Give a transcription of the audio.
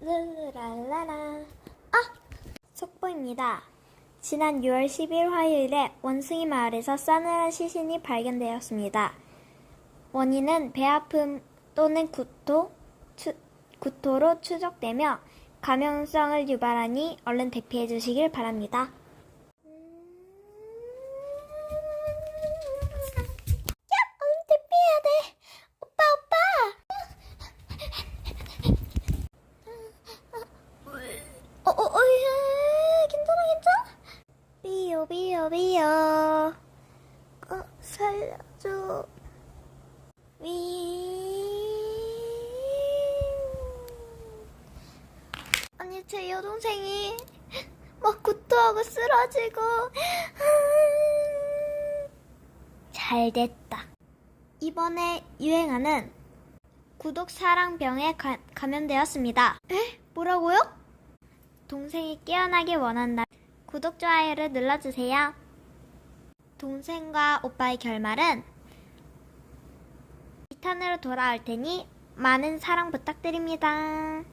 르랄라라. 아! 속보입니다. 지난 6월 10일 화요일에 원숭이 마을에서 싸늘한 시신이 발견되었습니다. 원인은 배 아픔 또는 구토, 추- 구토로 추적되며 감염성을 유발하니 얼른 대피해 주시길 바랍니다. 비요, 비요, 비요. 어, 살려줘. 위. 아니, 제 여동생이 막 구토하고 쓰러지고. 잘 됐다. 이번에 유행하는 구독 사랑병에 가- 감염되었습니다. 에? 뭐라고요? 동생이 깨어나길 원한다. 구독, 좋아요를 눌러주세요. 동생과 오빠의 결말은 2탄으로 돌아올 테니 많은 사랑 부탁드립니다.